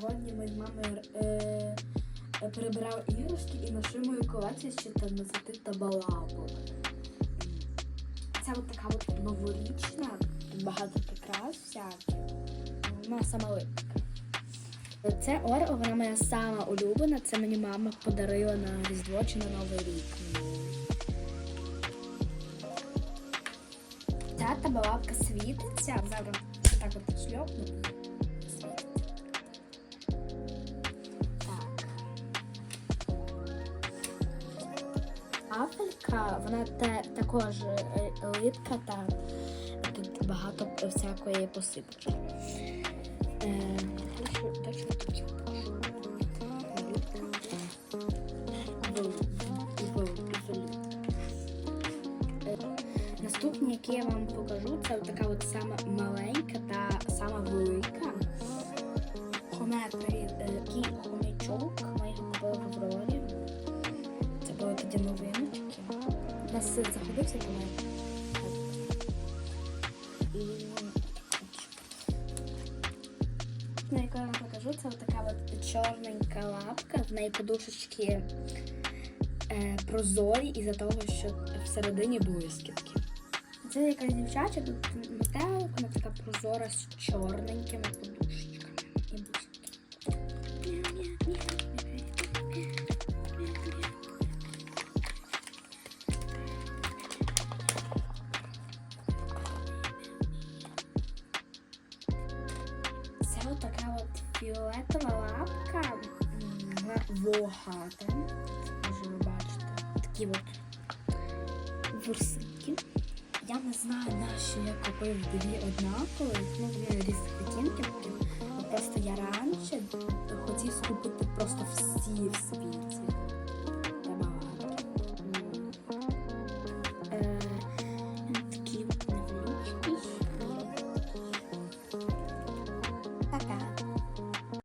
сьогодні ми з мамою е, е, перебирали іграшки і нашою мою колекцію з 14 табалабок. Це от така от новорічна, багато прикрас всяких. Вона сама липка. Це Орео, вона моя сама улюблена. Це мені мама подарила на Різдво чи на Новий рік. Ця табалабка світиться. Зараз так от шльопну. Афелька, вона те, також е, липка та тут багато всякої посипки. Е, Е, Наступні, які я вам покажу, це така от сама маленька та сама велика. Нас син заходився хомет. І на яку я вам покажу, це така от чорненька лапка, в неї подушечки е, прозорі із-за того, що всередині блискітки. Це якась дівчача, тут метелик, вона така прозора з чорненькими фіолетова лапка, вона вогата, може ви бачите. Такі от бурсики. Я не знаю, на що я купив дві однакові, ну вони різних відтінків. Просто я раніше хотів скупити просто всі в.